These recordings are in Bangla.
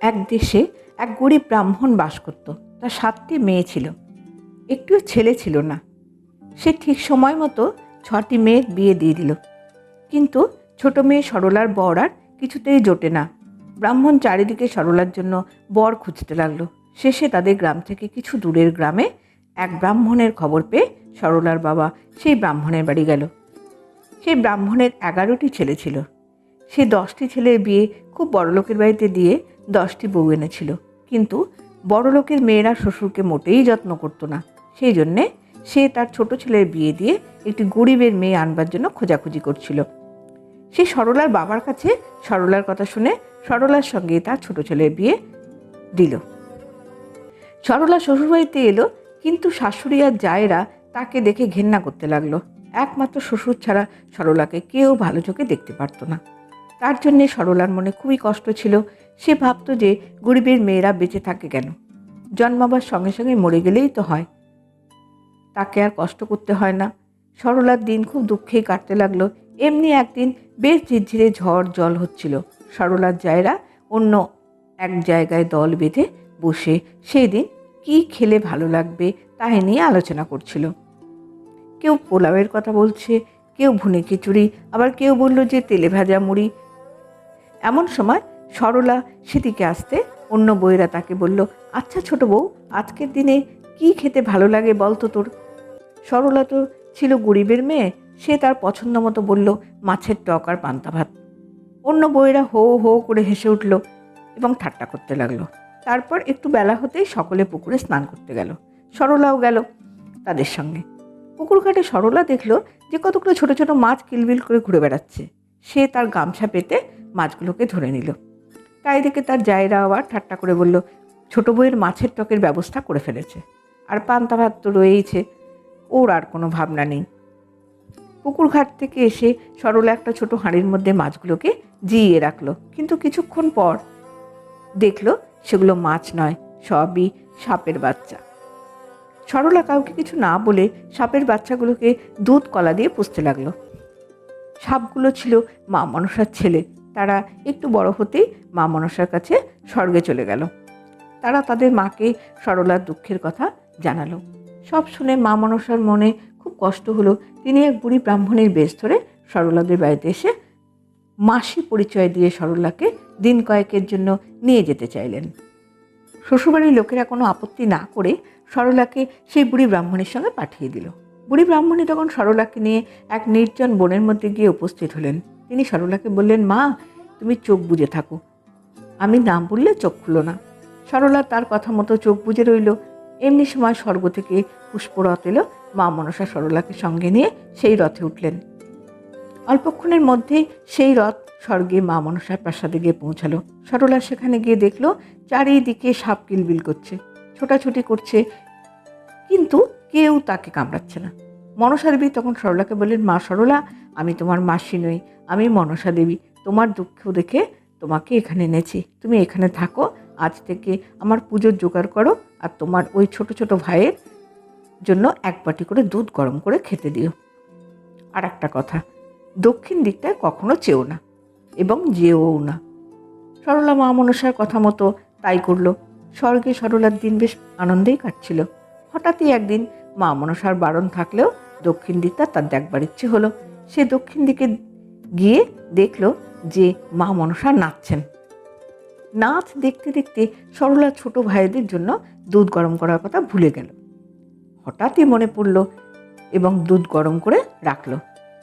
এক দেশে এক গরিব ব্রাহ্মণ বাস করত। তার সাতটি মেয়ে ছিল। একটিও ছেলে ছিল না। সে ঠিক সময় মতো ছটি মেয়ের বিয়ে দিয়ে দিল। কিন্তু ছোট মেয়ে সরলার বর আর কিছুতেই জোটে না। ব্রাহ্মণ চারিদিকে সরলার জন্য বর খুঁজতে লাগল। শেষে তাদের গ্রাম থেকে কিছু দূরের গ্রামে এক ব্রাহ্মণের খবর পেয়ে সরলার বাবা সেই ব্রাহ্মণের বাড়ি গেল। সেই ব্রাহ্মণের এগারোটি ছেলে ছিল। সে দশটি ছেলের বিয়ে খুব বড়লোকের বাড়িতে দিয়ে দশটি বউ এনেছিল। কিন্তু বড়লোকের মেয়েরা শ্বশুরকে মোটেই যত্ন করতো না। সেই জন্যে সে তার ছোট ছেলের বিয়ে দিয়ে একটি গরিবের মেয়ে আনবার জন্য খোঁজাখুঁজি করছিল। সে সরলার বাবার কাছে সরলার কথা শুনে সরলার সঙ্গে তার ছোট ছেলের বিয়ে দিল। সরলা শ্বশুরবাড়িতে এলো, কিন্তু শাশুড়ি আর জায়েরা তাকে দেখে ঘেন্না করতে লাগল। একমাত্র শ্বশুর ছাড়া সরলাকে কেউ ভালো চোখে দেখতে পারতো না। তার জন্যে সরলার মনে খুবই কষ্ট ছিল। সে ভাবতো যে গরিবের মেয়েরা বেঁচে থাকে কেন? জন্মাবার সঙ্গে সঙ্গে মরে গেলেই তো হয়। তাকে আর কষ্ট করতে হয় না। সরলার দিন খুব দুঃখেই কাটতে লাগল। এমনি একদিন বেশ ঝিরঝিরে ঝড়, জল হচ্ছিল। সরলার জায়রা অন্য এক জায়গায় দল বেঁধে বসে সেই দিন কী খেলে ভালো লাগবে তাই নিয়ে আলোচনা করছিল। কেউ পোলাওয়ের কথা বলছে, কেউ ভুনে খিচুড়ি, আবার কেউ বলল যে তেলে ভাজা মুড়ি। এমন সময় সরলা সেদিকে আসতে অন্য বইয়েরা তাকে বলল আচ্ছা ছোট বউ, আজকের দিনে কি খেতে ভালো লাগে বল তো তোর? সরলা তো ছিল গরিবের মেয়ে, সে তার পছন্দ মতো বলল, মাছের টক আর পান্তা ভাত। অন্য বইয়েরা হো হো করে হেসে উঠল এবং ঠাট্টা করতে লাগল। তারপর একটু বেলা হতেই সকলে পুকুরে স্নান করতে গেল। সরলাও গেল তাদের সঙ্গে। পুকুর ঘাটে সরলা দেখল যে কতগুলো ছোট ছোট মাছ কিলবিল করে ঘুরে বেড়াচ্ছে। সে তার গামছা পেতে মাছগুলোকে ধরে নিল। তাই দেখে তার জায়রা আবার ঠাট্টা করে বলল, ছোট বইয়ের মাছের টকের ব্যবস্থা করে ফেলেছে। আর পান্তা ভাত তো রয়েইছে, ওর আর কোনো ভাবনা নেই। পুকুর ঘাট থেকে এসে সরলা একটা ছোট হাঁড়ির মধ্যে মাছগুলোকে জিইয়ে রাখল। কিন্তু কিছুক্ষণ পর দেখল, সেগুলো মাছ নয়, সবই সাপের বাচ্চা। সরলা কাউকে কিছু না বলে সাপের বাচ্চাগুলোকে দুধ কলা দিয়ে পুষতে লাগল। সাপগুলো ছিল মা মনসার ছেলে। তারা একটু বড় হতেই মা মনসার কাছে স্বর্গে চলে গেল। তারা তাদের মাকে সরলার দুঃখের কথা জানালো। সব শুনে মা মনসার মনে খুব কষ্ট হলো। তিনি এক বুড়ি ব্রাহ্মণের বেশ ধরে সরলাদের বাড়িতে এসে মাসি পরিচয় দিয়ে সরলাকে দিন কয়েকের জন্য নিয়ে যেতে চাইলেন। শ্বশুরবাড়ির লোকেরা কোনো আপত্তি না করে সরলাকে সেই বুড়ি ব্রাহ্মণের সঙ্গে পাঠিয়ে দিল। বুড়ি ব্রাহ্মণী তখন সরলাকে নিয়ে এক নির্জন বনের মধ্যে গিয়ে উপস্থিত হলেন। তিনি সরলাকে বললেন, মা, তুমি চোখ বুজে থাকো। আমি নাম বললে চোখ খুলো না। সরলা তার কথা মতো চোখ বুজে রইল। এমনি সময় স্বর্গ থেকে পুষ্পরথ এলো। মা মনসা সরলাকে সঙ্গে নিয়ে সেই রথে উঠলেন। অল্পক্ষণের মধ্যে সেই রথ স্বর্গে মা মনসার প্রাসাদে গিয়ে পৌঁছালো। সরলা সেখানে গিয়ে দেখল, চারিদিকে সাপ কিলবিল করছে। ছোটাছুটি করছে। কিন্তু কেউ তাকে কামড়াচ্ছে না। মনসা দেবী তখন সরলাকে বললেন, মা সরলা, আমি তোমার মাসি নই, আমি মনসা দেবী। তোমার দুঃখ দেখে তোমাকে এখানে এনেছি। তুমি এখানে থাকো, আজ থেকে আমার পুজোর জোগাড় করো আর তোমার ওই ছোট ছোট ভাইয়ের জন্য এক বাটি করে দুধ গরম করে খেতে দিও। আর একটা কথা, দক্ষিণ দিকটায় কখনো চেও না এবং যেও না। সরলা মা মনসার কথা মতো তাই করল। স্বর্গে সরলার দিন বেশ আনন্দেই কাটছিল। হঠাৎই একদিন মা মনসার বারণ থাকলেও দক্ষিণ দিকটা তার দেখবার ইচ্ছে হলো। সে দক্ষিণ দিকে গিয়ে দেখল যে মা মনসা নাচছেন। নাচ দেখতে দেখতে সরলা ছোট ভাইদের জন্য দুধ গরম করার কথা ভুলে গেল। হঠাৎই মনে পড়ল এবং দুধ গরম করে রাখল।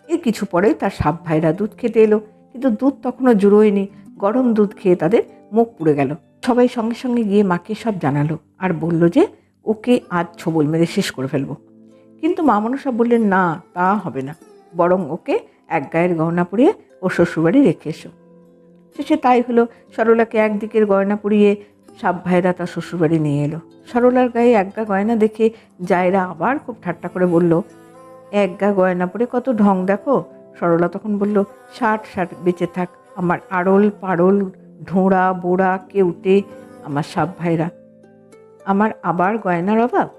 এর কিছু পরেই তার সাপ ভাইরা দুধ খেতে এলো, কিন্তু দুধ তখনও জুড়োয়নি। গরম দুধ খেয়ে তাদের মুখ পুড়ে গেল। সবাই সঙ্গে সঙ্গে গিয়ে মাকে সব জানালো আর বলল যে ওকে আজ ছবল মেরে শেষ করে ফেলব। কিন্তু মা মনসা বললেন, না, তা হবে না। বরং ওকে এক গায়ের গহনা পরিয়ে ও শ্বশুরবাড়ি রেখে এসো। শেষে তাই হলো, সরলাকে একদিকের গয়না পরিয়ে সাপ ভাইরা তার শ্বশুরবাড়ি নিয়ে এলো। সরলার গায়ে একগা গয়না দেখে জায়রা আবার খুব ঠাট্টা করে বলল একগা গয়না পরে কত ঢং দেখো? সরলা তখন বলল, ষাট ষাট, বেঁচে থাক। আমার আড়ল পাড়ল ঢোঁড়া, বোড়া, কেউটে, আমার সাপ ভাইরা। আমার আবার গয়নার অভাব?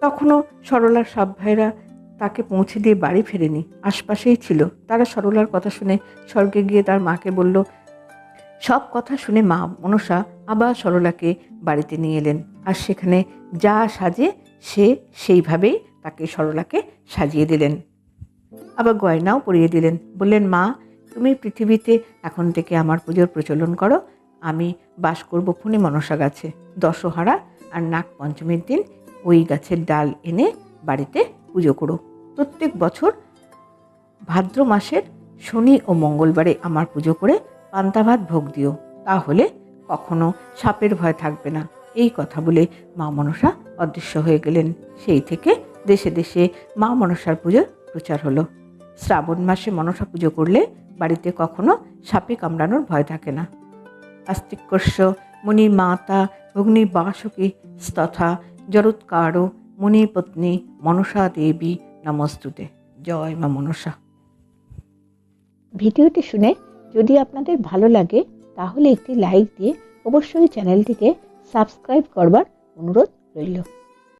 তখনও সরলার সব ভাইরা তাকে পৌঁছে দিয়ে বাড়ি ফেরেনি। আশপাশেই ছিল। তারা সরলার কথা শুনে স্বর্গে গিয়ে তার মাকে বলল, সব কথা শুনে মা মনসা আবার সরলাকে বাড়িতে নিয়ে এলেন। আর সেখানে যা সাজে সে সেইভাবেই তাকে সরলাকে সাজিয়ে দিলেন। আবার গয়নাও পরিয়ে দিলেন। বললেন, মা, তুমি পৃথিবীতে এখন থেকে আমার পুজোর প্রচলন করো। আমি বাস করব ফণি মনসা গাছে। দশহারা আর নাগ পঞ্চমীর দিন ওই গাছের ডাল এনে বাড়িতে পুজো করো। প্রত্যেক বছর ভাদ্র মাসের শনি ও মঙ্গলবারে আমার পুজো করে পান্তা ভাত ভোগ দিও। তাহলে কখনো সাপের ভয় থাকবে না। এই কথা বলে মা মনসা অদৃশ্য হয়ে গেলেন। সেই থেকে দেশে দেশে মা মনসার পুজোর প্রচার হলো। শ্রাবণ মাসে মনসা পুজো করলে বাড়িতে কখনো সাপে কামড়ানোর ভয় থাকে না। আস্তিকস্য মুনি মাতা ভগ্নি বাসুকি, তথা জরৎকারো মুনি পত্নী মনসা দেবী নমস্তুতে। জয় মা মনসা। ভিডিওটি শুনে যদি আপনাদের ভালো লাগে, তাহলে একটি লাইক দিয়ে অবশ্যই চ্যানেলটিকে সাবস্ক্রাইব করবার অনুরোধ রইল।